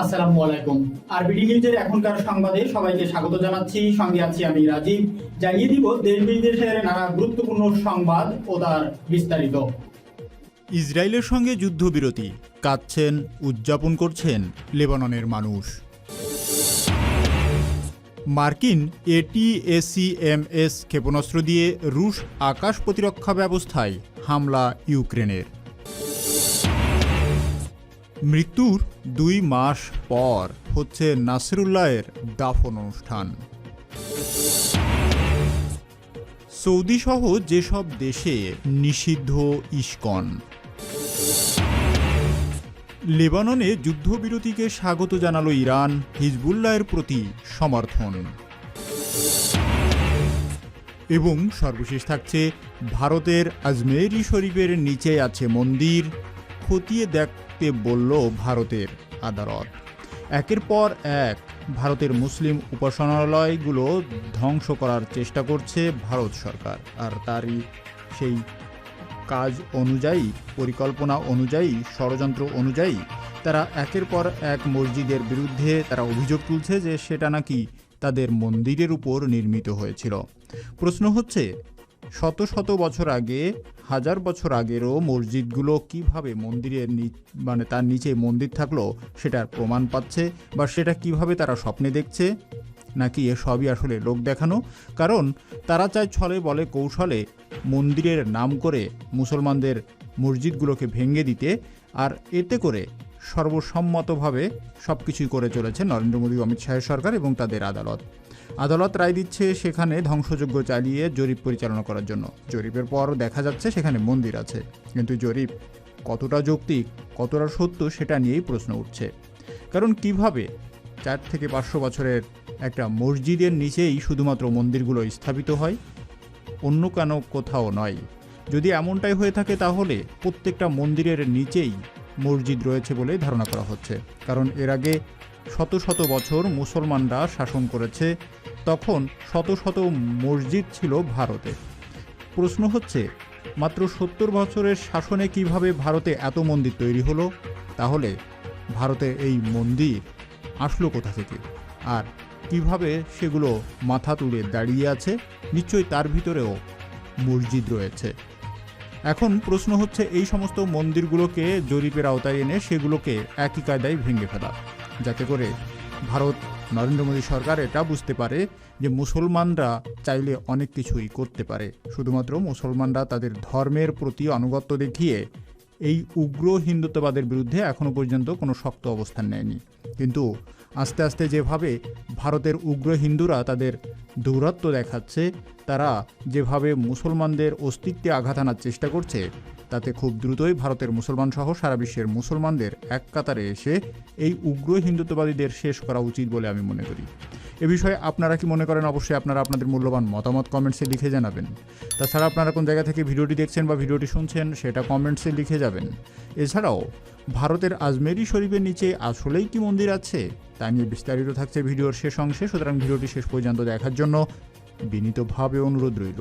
আসসালামু আলাইকুম। আরবিডি নিউজের এখনকার সংবাদে সবাইকে স্বাগত জানাচ্ছি। সঙ্গে আছি আমি রাজীব। জানিয়ে দিব, দেশ বিদেশের নানা গুরুত্বপূর্ণ সংবাদ ও তার বিস্তারিত। ইসরায়েলের সঙ্গে যুদ্ধবিরতি। কাঁদছেন, উদযাপন করছেন লেবাননের মানুষ। মার্কিন এটিএসিএমএস ক্ষেপণাস্ত্র দিয়ে রুশ আকাশ প্রতিরক্ষা ব্যবস্থায় হামলা ইউক্রেনের। মৃত্যুর দুই মাস পর হচ্ছে নাসরুল্লাহের দাফন অনুষ্ঠান। সৌদি সহ যেসব দেশে নিষিদ্ধ ইস্কন, লেবাননে যুদ্ধবিরতিকে স্বাগত জানালো ইরান, হিজবুল্লাহের প্রতি সমর্থন। এবং সর্বশেষ থাকছে, ভারতের আজমেরি শরীফের নিচে আছে মন্দির খতিয়ে দেখতে বলল ভারতের আদালত। একের পর এক ভারতের মুসলিম উপাসনালয়গুলো ধ্বংস করার চেষ্টা করছে ভারত সরকার। আর তারই সেই কাজ অনুযায়ী, পরিকল্পনা অনুযায়ী, ষড়যন্ত্র অনুযায়ী তারা একের পর এক মসজিদের বিরুদ্ধে তারা অভিযোগ তুলছে যে সেটা নাকি তাদের মন্দিরের উপর নির্মিত হয়েছিল। প্রশ্ন হচ্ছে শত শত বছর আগে, হাজার বছর আগেরও মসজিদগুলো কীভাবে মন্দিরের মানে তার নিচে মন্দির থাকল সেটার প্রমাণ পাচ্ছে বা সেটা কীভাবে তারা স্বপ্নে দেখছে, নাকি এ সবই আসলে লোক দেখানো? কারণ তারা চায় ছলে বলে কৌশলে মন্দিরের নাম করে মুসলমানদের মসজিদগুলোকে ভেঙে দিতে, আর এতে করে সর্বসম্মতভাবে সব কিছুই করে চলেছে নরেন্দ্র মোদী অমিত শাহের সরকার এবং তাদের আদালত। আদালত রায় দিচ্ছে সেখানে ধ্বংসযজ্ঞ চালিয়ে জরিপ পরিচালনা করার জন্য। জরিপের পর দেখা যাচ্ছে সেখানে মন্দির আছে। কিন্তু জরিপ কতটা যৌক্তিক, কতটা সত্য সেটা নিয়েই প্রশ্ন উঠছে। কারণ কীভাবে চার থেকে পাঁচশো বছরের একটা মসজিদের নিচেই শুধুমাত্র মন্দিরগুলো স্থাপিত হয়, অন্য কেন কোথাও নয়। যদি এমনটাই হয়ে থাকে তাহলে প্রত্যেকটা মন্দিরের নিচেই মসজিদ রয়েছে বলে ধারণা করা হচ্ছে। কারণ এর আগে শত শত বছর মুসলমানরা শাসন করেছে, তখন শত শত মসজিদ ছিল ভারতে। প্রশ্ন হচ্ছে, মাত্র সত্তর বছরের শাসনে কীভাবে ভারতে এত মন্দির তৈরি হলো? তাহলে ভারতে এই মন্দির আসলো কোথা থেকে? আর কীভাবে সেগুলো মাথা তুলে দাঁড়িয়ে আছে? নিশ্চয়ই তার ভিতরেও মসজিদ রয়েছে। এখন প্রশ্ন হচ্ছে, এই সমস্ত মন্দিরগুলোকে জরিপের আওতায় এনে সেগুলোকে একই কায়দায় ভেঙে ফেলা। যাতে করে ভারত, নরেন্দ্র মোদী সরকার এটা বুঝতে পারে যে মুসলমানরা চাইলে অনেক কিছুই করতে পারে। শুধুমাত্র মুসলমানরা তাদের ধর্মের প্রতি আনুগত্য দেখিয়ে এই উগ্র হিন্দুত্ববাদের বিরুদ্ধে এখনও পর্যন্ত কোনো শক্ত অবস্থান নেয়নি। কিন্তু আস্তে আস্তে যেভাবে ভারতের উগ্র হিন্দুরা তাদের দৌরাত্ম্য দেখাচ্ছে, তারা যেভাবে মুসলমানদের অস্তিত্বে আঘাত আনার চেষ্টা করছে তাতে খুব দ্রুতই ভারতের মুসলমান সহ সারা বিশ্বের মুসলমানদের এক কাতারে এসে এই উগ্র হিন্দুত্ববাদীদের শেষ করা উচিত বলে আমি মনে করি। এ বিষয়ে আপনারা কি মনে করেন? অবশ্যই আপনারা আপনাদের মূল্যবান মতামত কমেন্টসে লিখে জানাবেন। তাছাড়া আপনারা কোন জায়গা থেকে ভিডিওটি দেখছেন বা ভিডিওটি শুনছেন সেটা কমেন্টসে লিখে যাবেন। এছাড়াও, ভারতের আজমেরি শরীফের নিচে আসলেই কি মন্দির আছে? তা নিয়ে বিস্তারিত থাকছে ভিডিওর শেষ অংশে। সুতরাং ভিডিওটি শেষ পর্যন্ত দেখার জন্য বিনীতভাবে অনুরোধ রইল।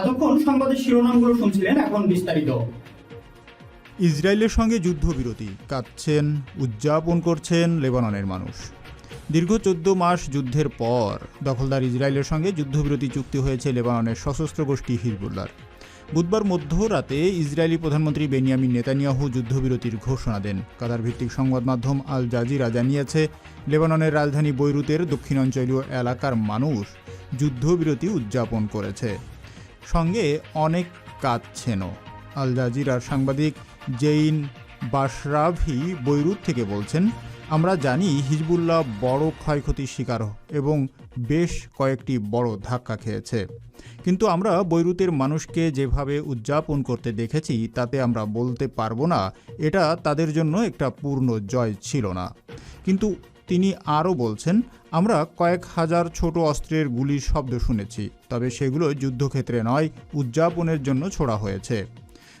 এতক্ষণ সংবাদের শিরোনামগুলো শুনছিলেন এখন বিস্তারিত। ইসরায়েলের সঙ্গে যুদ্ধবিরতি, কাঁদছেন, উদযাপন করছেন লেবাননের মানুষ। দীর্ঘ চোদ্দ মাস যুদ্ধের পর দখলদার ইসরায়েলের সঙ্গে যুদ্ধবিরতি চুক্তি হয়েছে লেবাননের সশস্ত্র গোষ্ঠী হিজবুল্লার। বুধবার মধ্যরাতে ইসরায়েলি প্রধানমন্ত্রী বেনিয়ামিন নেতানিয়াহু যুদ্ধবিরতির ঘোষণা দেন। কাতার ভিত্তিক সংবাদ মাধ্যম আল জাজিরা জানিয়েছে, লেবাননের রাজধানী বৈরুতের দক্ষিণাঞ্চলীয় এলাকার মানুষ যুদ্ধবিরতি উদযাপন করেছে। সঙ্গে অনেক কাঁদছেনও। আল জাজিরার সাংবাদিক জেইন বাশরাভি বৈরুত থেকে বলছেন, আমরা জানি হিজবুল্লাহ বড় ক্ষয়ক্ষতির শিকার এবং বেশ কয়েকটি বড় ধাক্কা খেয়েছে। কিন্তু আমরা বৈরুতের মানুষকে যেভাবে উদযাপন করতে দেখেছি, তাতে আমরা বলতে পারব না। এটা তাদের জন্য একটা পূর্ণ জয় ছিল না। কিন্তু তিনি আরও বলছেন, আমরা কয়েক হাজার ছোট অস্ত্রের গুলির শব্দ শুনেছি, তবে সেগুলো যুদ্ধক্ষেত্রে নয়, উদযাপনের জন্য ছোড়া হয়েছে।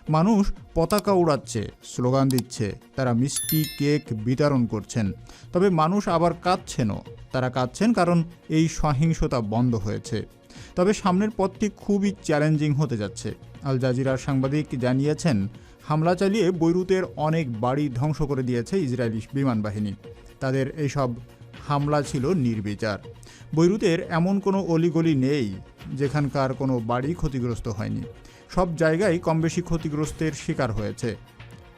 মানুষ পতাকা উড়াচ্ছে, স্লোগান দিচ্ছে, তারা মিষ্টি, কেক বিতরণ করছেন, তবে মানুষ আবার কাঁদছেনও। তারা কাঁদছেন কারণ এই সহিংসতা বন্ধ হয়েছে। তবে সামনের পথটি খুবই চ্যালেঞ্জিং হতে যাচ্ছে। আল জাজিরার সাংবাদিক জানিয়েছেন, হামলা চালিয়ে বৈরুতের অনেক বাড়ি ধ্বংস করে দিয়েছে ইসরায়েলি বিমান বাহিনী তাদের এইসব হামলা ছিল নির্বিচার। বৈরুতের এমন কোনো অলিগলি নেই, যেখানকার কোনো বাড়ি ক্ষতিগ্রস্ত হয়নি। সব জায়গায় কমবেশি ক্ষতিগ্রস্তের শিকার হয়েছে।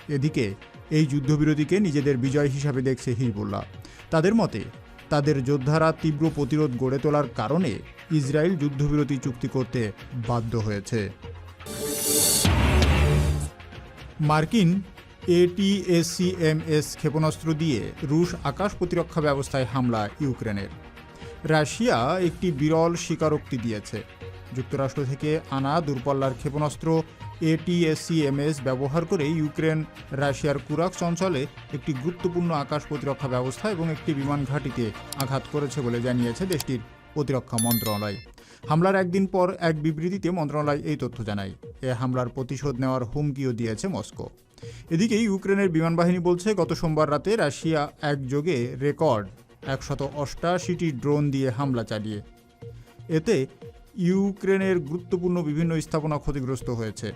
এদিকে এই যুদ্ধবিরতিকে নিজেদের বিজয় হিসাবে দেখছে হিজবুল্লাহ। তাদের মতে, তাদের যোদ্ধারা তীব্র প্রতিরোধ গড়ে তোলার কারণে ইসরায়েল যুদ্ধবিরতি চুক্তি করতে বাধ্য হয়েছে। মার্কিন এটিএসসিএমএস ক্ষেপণাস্ত্র দিয়ে রুশ আকাশ প্রতিরক্ষা ব্যবস্থায় হামলা ইউক্রেনের। রাশিয়া একটি বিরল স্বীকারোক্তি দিয়েছে। যুক্তরাষ্ট্র থেকে আনা দূরপাল্লার ক্ষেপণাস্ত্র এটিএসসিএমএস ব্যবহার করে ইউক্রেন, রাশিয়ার কুরাক্স অঞ্চলে একটি গুরুত্বপূর্ণ আকাশ প্রতিরক্ষা ব্যবস্থা এবং একটি বিমান ঘাঁটিতে আঘাত করেছে বলে জানিয়েছে দেশটির প্রতিরক্ষা মন্ত্রণালয়। হামলার একদিন পর এক বিবৃতিতে মন্ত্রণালয় এই তথ্য জানায়। এ হামলার প্রতিশোধ নেওয়ার হুমকিও দিয়েছে মস্কো। এদিকে ইউক্রেনের বিমান বাহিনী বলছে, গত সোমবার রাতে রাশিয়া একযোগে রেকর্ড একশত অষ্টাশিটি ড্রোন দিয়ে হামলা চালিয়ে। এতে ইউক্রেনের গুরুত্বপূর্ণ বিভিন্ন স্থাপনা ক্ষতিগ্রস্ত হয়েছে।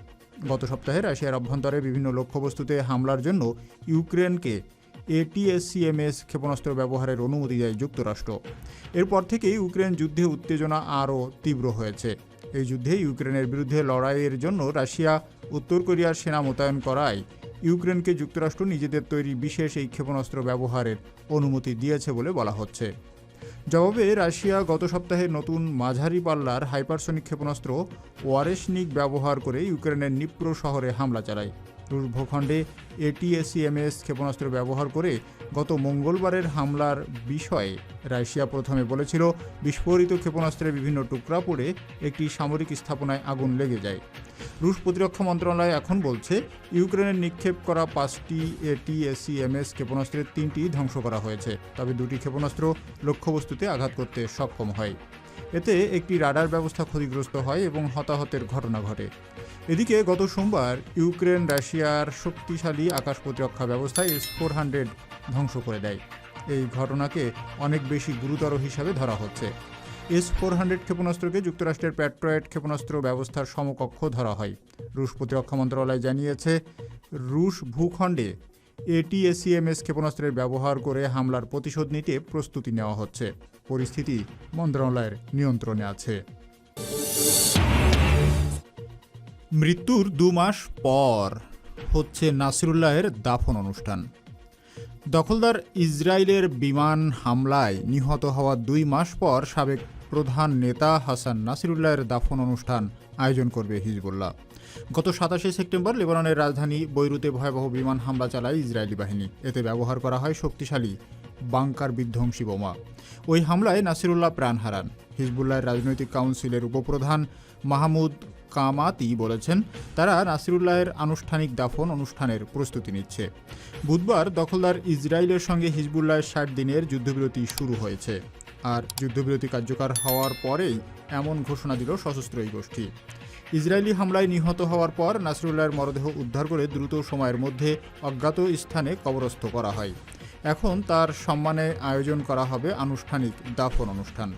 গত সপ্তাহে রাশিয়ার অভ্যন্তরে বিভিন্ন লক্ষ্যবস্তুতে হামলার জন্য ইউক্রেনকে এটিএসসিএমএস ক্ষেপণাস্ত্র ব্যবহারের অনুমতি দেয় যুক্তরাষ্ট্র। এরপর থেকেই ইউক্রেন যুদ্ধে উত্তেজনা আরও তীব্র হয়েছে। এই যুদ্ধে ইউক্রেনের বিরুদ্ধে লড়াইয়ের জন্য রাশিয়া, উত্তর কোরিয়ার সেনা মোতায়েন করায়। ইউক্রেনকে যুক্তরাষ্ট্র নিজেদের তৈরি বিশেষ এই ক্ষেপণাস্ত্র ব্যবহারের অনুমতি দিয়েছে বলে বলা হচ্ছে। জবাবে, রাশিয়া গত সপ্তাহে নতুন মাঝারি পাল্লার হাইপারসনিক ক্ষেপণাস্ত্র ওয়ারেসনিক ব্যবহার করে ইউক্রেনের নিপ্রো শহরে হামলা চালায়। রুশ ভূখণ্ডে এটিএসিএমএস ক্ষেপণাস্ত্র ব্যবহার করে গত মঙ্গলবারের হামলার বিষয়ে রাশিয়া প্রথমে বলেছিল, বিস্ফোরিত ক্ষেপণাস্ত্রের বিভিন্ন টুকরা পড়ে একটি সামরিক স্থাপনায় আগুন লেগে যায়। রুশ প্রতিরক্ষা মন্ত্রণালয় এখন বলছে, ইউক্রেনের নিক্ষেপ করা পাঁচটি এটিএসিএমএস ক্ষেপণাস্ত্রের তিনটি ধ্বংস করা হয়েছে, তবে দুটি ক্ষেপণাস্ত্র লক্ষ্যবস্তুতে আঘাত করতে সক্ষম হয়। এতে একটি রাডার ব্যবস্থা ক্ষতিগ্রস্ত হয় এবং হতাহতের ঘটনা ঘটে। এদিকে গত সোমবার ইউক্রেন, রাশিয়ার শক্তিশালী আকাশ প্রতিরক্ষা ব্যবস্থা এস ফোর হান্ড্রেড ধ্বংস করে দেয়। এই ঘটনাকে অনেক বেশি গুরুতর হিসাবে ধরা হচ্ছে। এস ফোর হান্ড্রেড ক্ষেপণাস্ত্রকে যুক্তরাষ্ট্রের প্যাট্রয়েড ক্ষেপণাস্ত্র ব্যবস্থার সমকক্ষ ধরা হয়। রুশ প্রতিরক্ষা মন্ত্রণালয় জানিয়েছে, রুশ ভূখণ্ডে এটিএসিএমএস ক্ষেপণাস্ত্রের ব্যবহার করে হামলার প্রতিশোধ নিতে প্রস্তুতি নেওয়া হচ্ছে। পরিস্থিতি মন্ত্রণালয়ের নিয়ন্ত্রণে আছে। মৃত্যুর দু মাস পর হচ্ছে নাসিরুল্লাহের দাফন অনুষ্ঠান। দখলদার ইসরায়েলের বিমান হামলায় নিহত হওয়ার দুই মাস পর সাবেক প্রধান নেতা হাসান নাসিরুল্লাহের দাফন অনুষ্ঠান আয়োজন করবে হিজবুল্লাহ। গত সাতাশে সেপ্টেম্বর লেবাননের রাজধানী বৈরুতে ভয়াবহ বিমান হামলা চালায় ইসরায়েলি বাহিনী। এতে ব্যবহার করা হয় শক্তিশালী বাংকার বিধ্বংসী বোমা। ওই হামলায় নাসিরুল্লাহ প্রাণ হারান। হিজবুল্লাহের রাজনৈতিক কাউন্সিলের উপপ্রধান মাহমুদ কামাতি বলেছেন। তারা নাসিরুল্লাহের আনুষ্ঠানিক দাফন অনুষ্ঠানের প্রস্তুতি নিচ্ছে। বুধবার দখলদার ইসরায়েলের সঙ্গে হিজবুল্লাহের ষাট দিনের যুদ্ধবিরতি শুরু হয়েছে। আর যুদ্ধবিরতি কার্যকর হওয়ার পরেই এমন ঘোষণা দিল সশস্ত্র এই গোষ্ঠী। ইসরায়েলি হামলায় নিহত হওয়ার পর নাসিরুল্লাহের মরদেহ উদ্ধার করে দ্রুত সময়ের মধ্যে অজ্ঞাত স্থানে কবরস্থ করা হয়। এখন তার সম্মানে আয়োজন করা হবে আনুষ্ঠানিক দাফন অনুষ্ঠান।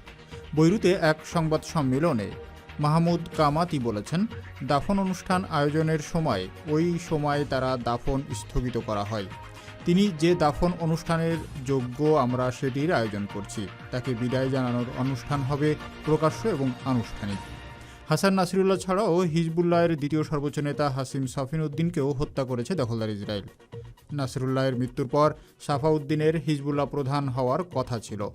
বৈরুতে এক সংবাদ সম্মেলনে মাহমুদ কামাতি বলেছেন, দাফন অনুষ্ঠান আয়োজনের সময়, ওই সময় তারা দাফন স্থগিত করা হয়। তিনি যে দাফন অনুষ্ঠানের যোগ্য আমরা সেটির আয়োজন করছি, তাকে বিদায় জানানোর অনুষ্ঠান হবে প্রকাশ্য এবং আনুষ্ঠানিক। হাসান নাসিরুল্লাহ ছাড়াও হিজবুল্লাহের দ্বিতীয় সর্বোচ্চ নেতা হাসিম সাফিন উদ্দিনকেও হত্যা করেছে দখলদার ইসরায়েল। নাসিরুল্লাহের মৃত্যুর পর সাফাউদ্দিনের হিজবুল্লাহ প্রধান হওয়ার কথা ছিল।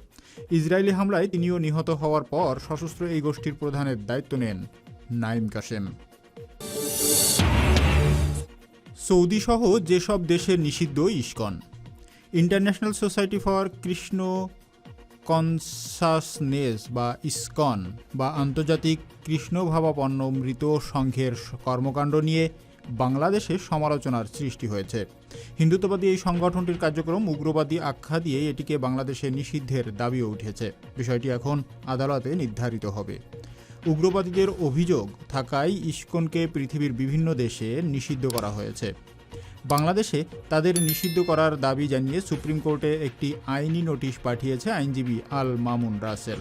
ইসরায়েলি হামলায় তিনিও নিহত হওয়ার পর সশস্ত্র এই গোষ্ঠীর প্রধানের দায়িত্ব নেন নাইম কাসেম সৌদি সহ যেসব দেশে নিষিদ্ধ ISKCON, International Society for Krishna Consciousness বা ইস্কন বা আন্তর্জাতিক কৃষ্ণভাবাপন্ন মৃত সংঘের কর্মকাণ্ড নিয়ে বাংলাদেশে সমালোচনার সৃষ্টি হয়েছে। হিন্দুত্ববাদী এই সংগঠনটির কার্যক্রম উগ্রবাদী আখ্যা দিয়ে এটিকে বাংলাদেশে নিষিদ্ধের দাবিও উঠেছে। বিষয়টি এখন আদালতে নির্ধারিত হবে। উগ্রবাদীদের অভিযোগ থাকায় ইস্কনকে পৃথিবীর বিভিন্ন দেশে নিষিদ্ধ করা হয়েছে। বাংলাদেশে তাদের নিষিদ্ধ করার দাবি জানিয়ে সুপ্রিম কোর্টে একটি আইনি নোটিশ পাঠিয়েছে আইনজীবী আল মামুন রাসেল।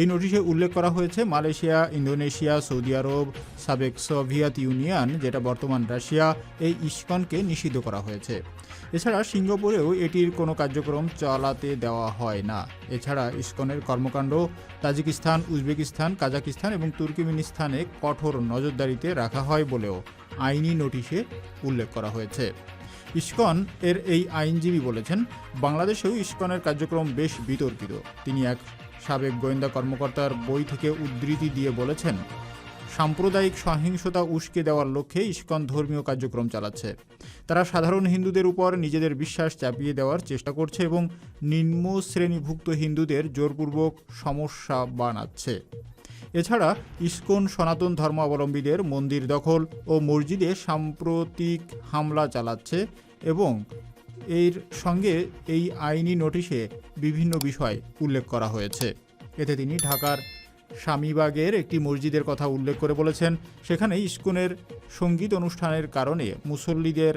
এই নোটিশে উল্লেখ করা হয়েছে মালয়েশিয়া, ইন্দোনেশিয়া, সৌদি আরব, সাবেক সোভিয়েত ইউনিয়ন, যেটা বর্তমান রাশিয়া, এই ইস্কনকে নিষিদ্ধ করা হয়েছে। এছাড়া সিঙ্গাপুরেও এটির কোনো কার্যক্রম চালাতে দেওয়া হয় না। এছাড়া ইস্কনের কর্মকাণ্ড তাজিকিস্তান, উজবেকিস্তান, কাজাকিস্তান এবং তুর্কিমিনিস্তানে কঠোর নজরদারিতে রাখা হয় বলেও আইনি নোটিশে উল্লেখ করা হয়েছে। ইস্কন এর এই আইনজীবী বলেছেন, বাংলাদেশেও ইস্কনের কার্যক্রম বেশ বিতর্কিত। তিনি এক সাবেক গোয়েন্দা কর্মকর্তার বই থেকে উদ্ধৃতি দিয়ে বলেছেন, সাম্প্রদায়িক সহিংসতা উস্কে দেওয়ার লক্ষ্যে ইস্কন ধর্মীয় কার্যক্রম চালাচ্ছে। তারা সাধারণ হিন্দুদের উপর নিজেদের বিশ্বাস চাপিয়ে দেওয়ার চেষ্টা করছে এবং নিম্ন শ্রেণীভুক্ত হিন্দুদের জোরপূর্বক সমস্যা বানাচ্ছে। এছাড়া ইস্কন সনাতন ধর্মাবলম্বীদের মন্দির দখল ও মসজিদে সাম্প্রতিক হামলা চালাচ্ছে এবং এর সঙ্গে এই আইনি নোটিশে বিভিন্ন বিষয় উল্লেখ করা হয়েছে। এতে তিনি ঢাকার স্বামীবাগের একটি মসজিদের কথা উল্লেখ করে বলেছেন সেখানে ইস্কনের সংগীত অনুষ্ঠানের কারণে মুসল্লিদের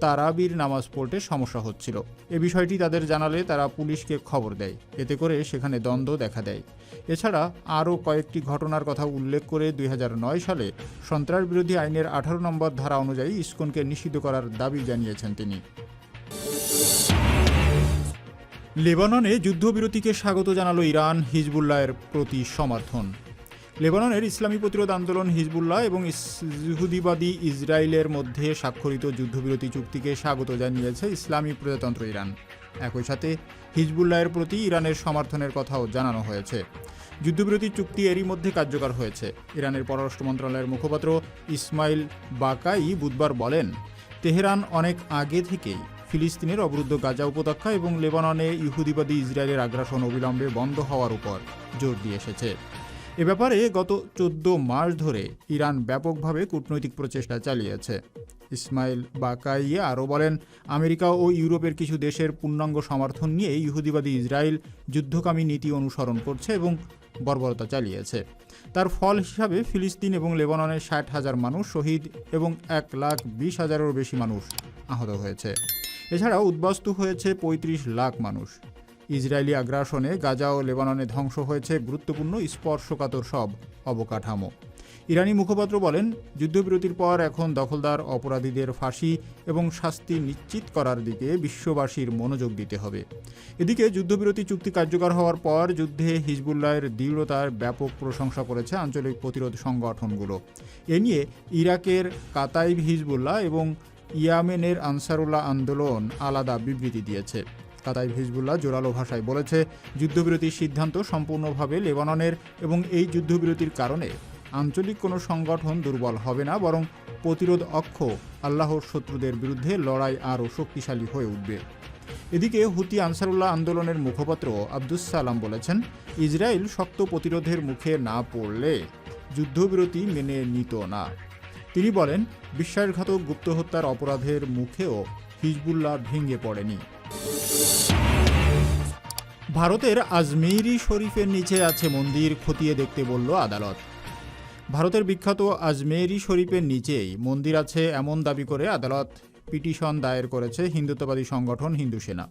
তারাবির নামাজ পড়তে সমস্যা হচ্ছিল। এ বিষয়টি তাদের জানালে তারা পুলিশকে খবর দেয়। এতে করে সেখানে দ্বন্দ্ব দেখা দেয়। এছাড়া আরও কয়েকটি ঘটনার কথা উল্লেখ করে দুই হাজার নয় সালে সন্ত্রাস বিরোধী আইনের আঠারো নম্বর ধারা অনুযায়ী ইস্কনকে নিষিদ্ধ করার দাবি জানিয়েছেন তিনি। লেবাননে যুদ্ধবিরতিকে স্বাগত জানালো ইরান, হিজবুল্লাহের প্রতি সমর্থন। লেবাননের ইসলামী প্রতিরোধ আন্দোলন হিজবুল্লাহ এবং ইহুদিবাদী ইসরায়েলের মধ্যে স্বাক্ষরিত যুদ্ধবিরতি চুক্তিকে স্বাগত জানিয়েছে ইসলামী প্রজাতন্ত্র ইরান। একই সাথে হিজবুল্লাহের প্রতি ইরানের সমর্থনের কথাও জানানো হয়েছে। যুদ্ধবিরতি চুক্তি এরই মধ্যে কার্যকর হয়েছে। ইরানের পররাষ্ট্র মন্ত্রণালয়ের মুখপাত্র ইসমাইল বাকাই বুধবার বলেন, তেহরান অনেক আগে থেকেই ফিলিস্তিনের অবরুদ্ধ গাজা উপত্যকা এবং লেবাননে ইহুদিবাদী ইসরায়েলের আগ্রাসন অবিলম্বে বন্ধ হওয়ার উপর জোর দিয়ে এসেছে। এ ব্যাপারে গত চোদ্দ মাস ধরে ইরান ব্যাপকভাবে কূটনৈতিক প্রচেষ্টা চালিয়েছে। ইসমাইল বাকাইয়ে আরও বলেন, আমেরিকা ও ইউরোপের কিছু দেশের পূর্ণাঙ্গ সমর্থন নিয়ে ইহুদিবাদী ইসরায়েল যুদ্ধকামী নীতি অনুসরণ করছে এবং বর্বরতা চালিয়েছে। তার ফল হিসাবে ফিলিস্তিন এবং লেবাননের ষাট হাজার মানুষ শহীদ এবং এক লাখ বিশ হাজারেরও বেশি মানুষ আহত হয়েছে। এছাড়াও উদ্বাস্তু হয়েছে পঁয়ত্রিশ লাখ মানুষ। ইসরায়েলি আগ্রাসনে গাজা ও লেবাননে ধ্বংস হয়েছে গুরুত্বপূর্ণ স্পর্শকাতর সব অবকাঠামো। ইরানি মুখপাত্র বলেন, যুদ্ধবিরতির পর এখন দখলদার অপরাধীদের ফাঁসি এবং শাস্তি নিশ্চিত করার দিকে বিশ্ববাসীর মনোযোগ দিতে হবে। এদিকে যুদ্ধবিরতি চুক্তি কার্যকর হওয়ার পর যুদ্ধে হিজবুল্লাহের দৃঢ়তার ব্যাপক প্রশংসা করেছে আঞ্চলিক প্রতিরোধ সংগঠনগুলো। এ নিয়ে ইরাকের কাতাইব হিজবুল্লাহ এবং ইয়ামেনের আনসারুল্লাহ আন্দোলন আলাদা বিবৃতি দিয়েছে। কাতাইব হিজবুল্লাহ জোরালো ভাষায় বলেছে, যুদ্ধবিরতির সিদ্ধান্ত সম্পূর্ণভাবে লেবাননের এবং এই যুদ্ধবিরতির কারণে আঞ্চলিক কোনো সংগঠন দুর্বল হবে না, বরং প্রতিরোধ অক্ষ আল্লাহর শত্রুদের বিরুদ্ধে লড়াই আরও শক্তিশালী হয়ে উঠবে। এদিকে হুতি আনসারুল্লাহ আন্দোলনের মুখপাত্র আব্দুস সালাম বলেছেন, ইসরায়েল শক্ত প্রতিরোধের মুখে না পড়লে যুদ্ধবিরতি মেনে নিত না। তিনি বলেন, বিশ্বাসঘাতক গুপ্ত হত্যার অপরাধের মুখেও হিজবুল্লাহ ভেঙে পড়েনি। ভারতের আজমেরি শরীফের নিচে আছে মন্দির, খতিয়ে দেখতে বলল আদালত। ভারতের বিখ্যাত আজমেরি শরীফের নিচেই মন্দির আছে এমন দাবি করে আদালত। পিটিশন দায়ের করেছে হিন্দুত্ববাদী সংগঠন হিন্দু সেনা।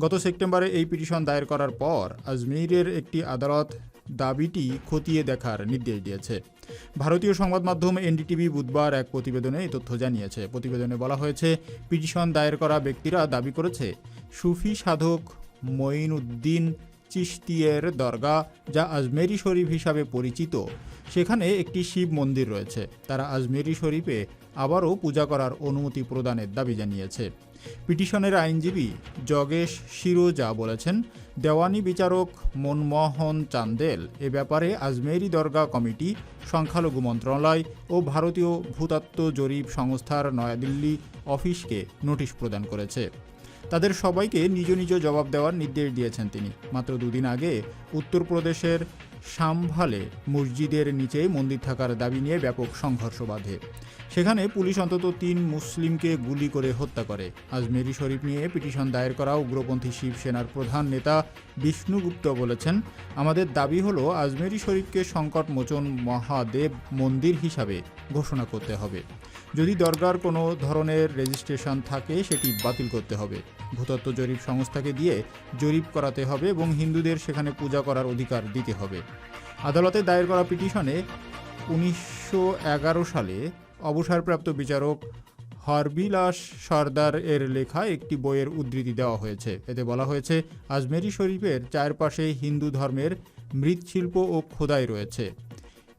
গত সেপ্টেম্বরে এই পিটিশন দায়ের করার পর আজমেরের একটি আদালত দাবিটি খতিয়ে দেখার নির্দেশ দিয়েছে। ভারতীয় সংবাদ মাধ্যম এনডিটিভি বুধবার এক প্রতিবেদনে এই তথ্য জানিয়েছে। প্রতিবেদনে বলা হয়েছে, পিটিশন দায়ের করা ব্যক্তিরা দাবি করেছে, সুফি সাধক মঈন উদ্দিন চিশতিয়ের দরগা, যা আজমেরি শরীফ হিসাবে পরিচিত। সেখানে একটি শিব মন্দির রয়েছে। তারা আজমেরি শরীফে আবারও পূজা করার অনুমতি প্রদানের দাবি জানিয়েছে। পিটিশনের আইনজীবী জগেশ শিরোজা বলেছেন, দেওয়ানি বিচারক মনমোহন চান্দেল এ ব্যাপারে আজমেরি দরগা কমিটি, সংখ্যালঘু মন্ত্রণালয় ও ভারতীয় ভূতাত্ত্ব জরিপ সংস্থার নয়াদিল্লি অফিসকে নোটিশ প্রদান করেছে। তাদের সবাইকে নিজ নিজ জবাব দেওয়ার নির্দেশ দিয়েছেন তিনি। মাত্র দুদিন আগে উত্তরপ্রদেশের সাম্ভালে মসজিদের নিচে মন্দির থাকার দাবি নিয়ে ব্যাপক সংঘর্ষ বাধে। সেখানে পুলিশ অন্তত তিন মুসলিমকে গুলি করে হত্যা করে। আজমেরি শরীফ নিয়ে পিটিশন দায়ের করা উগ্রপন্থী শিবসেনার প্রধান নেতা বিষ্ণুগুপ্ত বলেছেন, আমাদের দাবি হলো আজমেরি শরীফকে সংকট মোচন মহাদেব মন্দির হিসাবে ঘোষণা করতে হবে। যদি দরকার কোনো ধরনের রেজিস্ট্রেশন থাকে, সেটি বাতিল করতে হবে। ভূতত্ত্ব জরিপ সংস্থাকে দিয়ে জরিপ করাতে হবে এবং হিন্দুদের সেখানে পূজা করার অধিকার দিতে হবে। আদালতে দায়ের করা পিটিশনে উনিশশো এগারো সালে অবসরপ্রাপ্ত বিচারক হরবিলাস সর্দার এর লেখা একটি বইয়ের উদ্ধৃতি দেওয়া হয়েছে। এতে বলা হয়েছে, আজমেরি শরীফের চারপাশে হিন্দু ধর্মের মৃৎশিল্প ও খোদাই রয়েছে।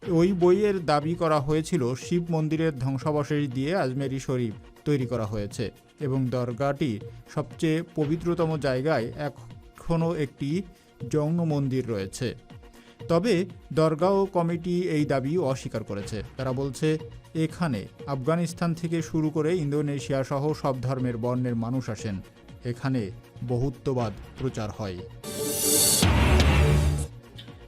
ওই বইয়ের দাবি করা হয়েছিল, শিব মন্দিরের ধ্বংসাবশেষ দিয়ে আজমেরি শরীফ তৈরি করা হয়েছে এবং দরগাটি সবচেয়ে পবিত্রতম জায়গায় এখনও একটি যৌন মন্দির রয়েছে। তবে দরগাও কমিটি এই দাবি অস্বীকার করেছে। তারা বলছে, এখানে আফগানিস্তান থেকে শুরু করে ইন্দোনেশিয়া সহ সব ধর্মের বর্ণের মানুষ আসেন। এখানে বহুত্ববাদ প্রচার হয়।